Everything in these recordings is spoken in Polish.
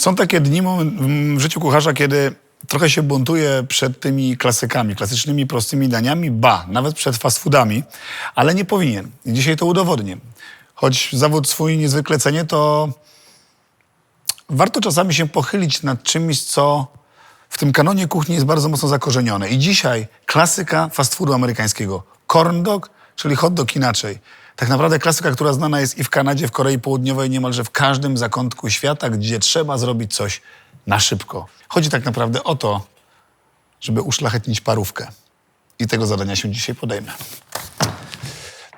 Są takie dni w życiu kucharza, kiedy trochę się buntuje przed tymi klasykami, klasycznymi, prostymi daniami, ba, nawet przed fast foodami, ale nie powinien. Dzisiaj to udowodnię. Choć zawód swój niezwykle cenię, to warto czasami się pochylić nad czymś, co w tym kanonie kuchni jest bardzo mocno zakorzenione. I dzisiaj klasyka fast foodu amerykańskiego. Corn dog, czyli hot dog inaczej. Tak naprawdę klasyka, która znana jest i w Kanadzie, w Korei Południowej, niemalże w każdym zakątku świata, gdzie trzeba zrobić coś na szybko. Chodzi tak naprawdę o to, żeby uszlachetnić parówkę. I tego zadania się dzisiaj podejmę.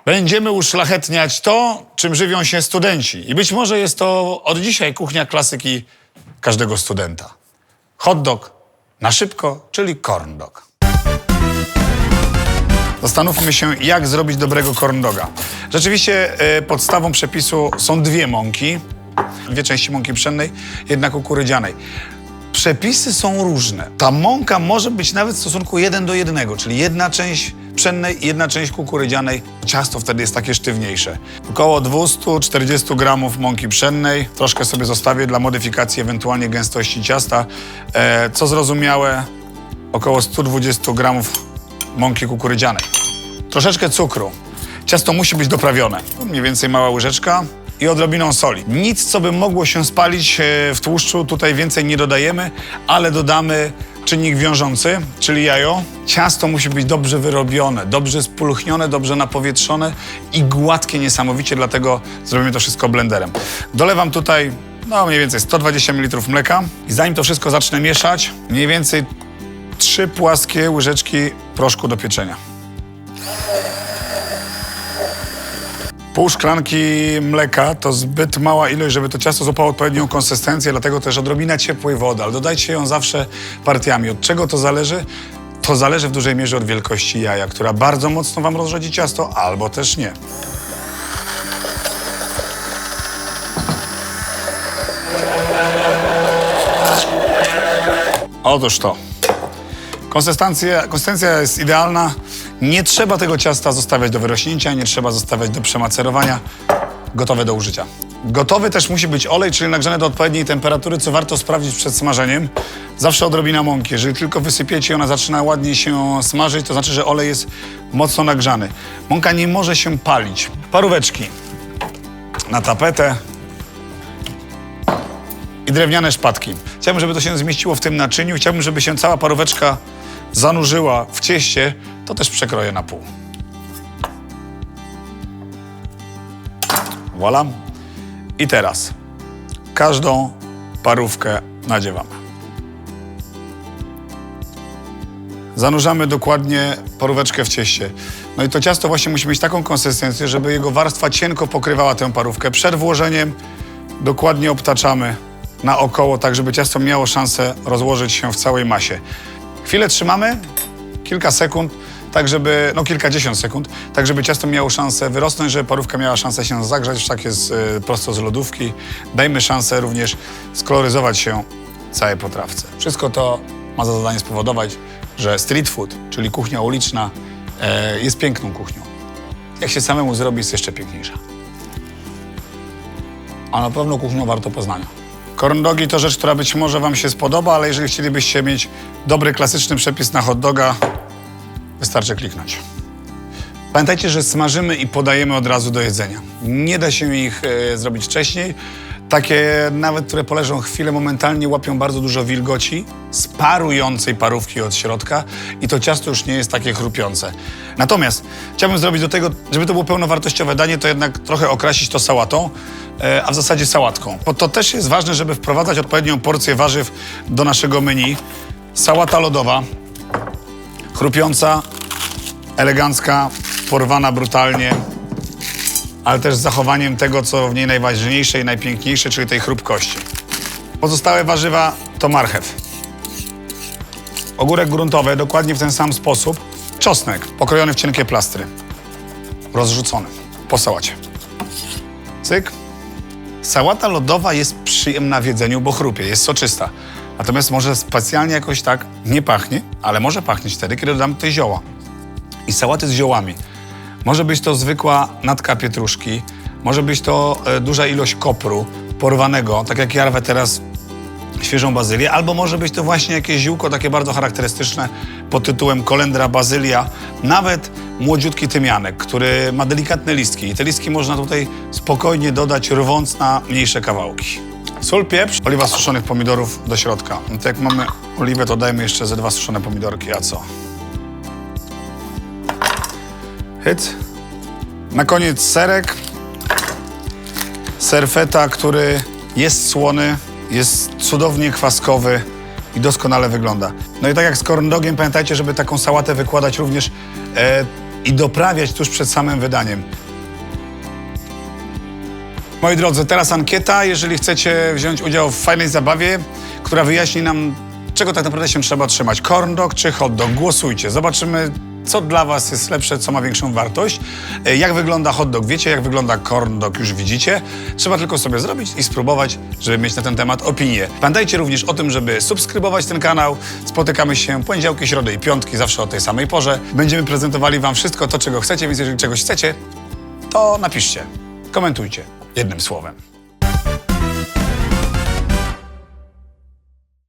Będziemy uszlachetniać to, czym żywią się studenci. I być może jest to od dzisiaj kuchnia klasyki każdego studenta. Hot dog na szybko, czyli corn dog. Zastanówmy się, jak zrobić dobrego corn. Rzeczywiście e, podstawą przepisu są dwie mąki. Dwie części mąki pszennej, jedna kukurydzianej. Przepisy są różne. Ta mąka może być nawet w stosunku 1 do 1, czyli jedna część pszennej i jedna część kukurydzianej. Ciasto wtedy jest takie sztywniejsze. Około 240 gramów mąki pszennej. Troszkę sobie zostawię dla modyfikacji ewentualnie gęstości ciasta. E, co zrozumiałe, około 120 gramów mąki kukurydzianej. Troszeczkę cukru. Ciasto musi być doprawione. Mniej więcej mała łyżeczka i odrobiną soli. Nic, co by mogło się spalić e, w tłuszczu, tutaj więcej nie dodajemy, ale dodamy czynnik wiążący, czyli jajo. Ciasto musi być dobrze wyrobione, dobrze spulchnione, dobrze napowietrzone i gładkie niesamowicie, dlatego zrobimy to wszystko blenderem. Dolewam tutaj no mniej więcej 120 ml mleka i zanim to wszystko zacznę mieszać, mniej więcej trzy płaskie łyżeczki proszku do pieczenia. Pół szklanki mleka to zbyt mała ilość, żeby to ciasto złapało odpowiednią konsystencję, dlatego też odrobina ciepłej wody, ale dodajcie ją zawsze partiami. Od czego to zależy? To zależy w dużej mierze od wielkości jaja, która bardzo mocno wam rozrzedzi ciasto, albo też nie. Otóż to. Konsystencja, konsystencja jest idealna. Nie trzeba tego ciasta zostawiać do wyrośnięcia, nie trzeba zostawiać do przemacerowania. Gotowe do użycia. Gotowy też musi być olej, czyli nagrzany do odpowiedniej temperatury, co warto sprawdzić przed smażeniem. Zawsze odrobina mąki. Jeżeli tylko wysypiecie ona zaczyna ładnie się smażyć, to znaczy, że olej jest mocno nagrzany. Mąka nie może się palić. Paróweczki na tapetę i drewniane szpatki. Chciałbym, żeby to się zmieściło w tym naczyniu. Chciałbym, żeby się cała paróweczka zanurzyła w cieście. To też przekroję na pół. Voilà. I teraz każdą parówkę nadziewamy. Zanurzamy dokładnie paróweczkę w cieście. No i to ciasto właśnie musi mieć taką konsystencję, żeby jego warstwa cienko pokrywała tę parówkę. Przed włożeniem dokładnie obtaczamy naokoło, tak żeby ciasto miało szansę rozłożyć się w całej masie. Chwilę trzymamy, kilka sekund, tak żeby, no kilkadziesiąt sekund, tak żeby ciasto miało szansę wyrosnąć, żeby parówka miała szansę się zagrzać, tak jest y, prosto z lodówki. Dajmy szansę również skoloryzować się całej potrawce. Wszystko to ma za zadanie spowodować, że street food, czyli kuchnia uliczna, e, jest piękną kuchnią. Jak się samemu zrobi, jest jeszcze piękniejsza. A na pewno kuchnią warto poznania. Corn dogi to rzecz, która być może wam się spodoba, ale jeżeli chcielibyście mieć dobry, klasyczny przepis na hot doga, wystarczy kliknąć. Pamiętajcie, że smażymy i podajemy od razu do jedzenia. Nie da się ich e, zrobić wcześniej. Takie nawet, które poleżą chwilę, momentalnie łapią bardzo dużo wilgoci z parującej parówki od środka i to ciasto już nie jest takie chrupiące. Natomiast chciałbym zrobić do tego, żeby to było pełnowartościowe danie, to jednak trochę okrasić to sałatą, e, a w zasadzie sałatką. Bo to też jest ważne, żeby wprowadzać odpowiednią porcję warzyw do naszego menu. Sałata lodowa, chrupiąca, elegancka, porwana brutalnie, ale też z zachowaniem tego, co w niej najważniejsze i najpiękniejsze, czyli tej chrupkości. Pozostałe warzywa to marchew. Ogórek gruntowy, dokładnie w ten sam sposób. Czosnek, pokrojony w cienkie plastry. Rozrzucony po sałacie. Cyk. Sałata lodowa jest przyjemna w jedzeniu, bo chrupie, jest soczysta. Natomiast może specjalnie jakoś tak nie pachnie, ale może pachnieć wtedy, kiedy dodamy te zioła. I sałaty z ziołami. Może być to zwykła natka pietruszki, może być to e, duża ilość kopru porwanego, tak jak ja rwę teraz świeżą bazylię, albo może być to właśnie jakieś ziółko takie bardzo charakterystyczne pod tytułem kolendra bazylia, nawet młodziutki tymianek, który ma delikatne listki i te listki można tutaj spokojnie dodać, rwąc na mniejsze kawałki. Sól, pieprz, oliwa suszonych pomidorów do środka. No to jak mamy oliwę, to dajmy jeszcze ze dwa suszone pomidorki, a co? Hyc. Na koniec serek. Ser feta, który jest słony, jest cudownie kwaskowy i doskonale wygląda. No i tak jak z corn dogiem, pamiętajcie, żeby taką sałatę wykładać również e, i doprawiać tuż przed samym wydaniem. Moi drodzy, teraz ankieta. Jeżeli chcecie wziąć udział w fajnej zabawie, która wyjaśni nam, czego tak naprawdę się trzeba trzymać, corn dog czy hot dog, głosujcie. Zobaczymy, co dla Was jest lepsze, co ma większą wartość. E, Jak wygląda hot dog, wiecie, jak wygląda corn dog, już widzicie. Trzeba tylko sobie zrobić i spróbować, żeby mieć na ten temat opinię. Pamiętajcie również o tym, żeby subskrybować ten kanał. Spotykamy się poniedziałki, środy i piątki, zawsze o tej samej porze. Będziemy prezentowali Wam wszystko to, czego chcecie, więc jeżeli czegoś chcecie, to napiszcie, komentujcie jednym słowem.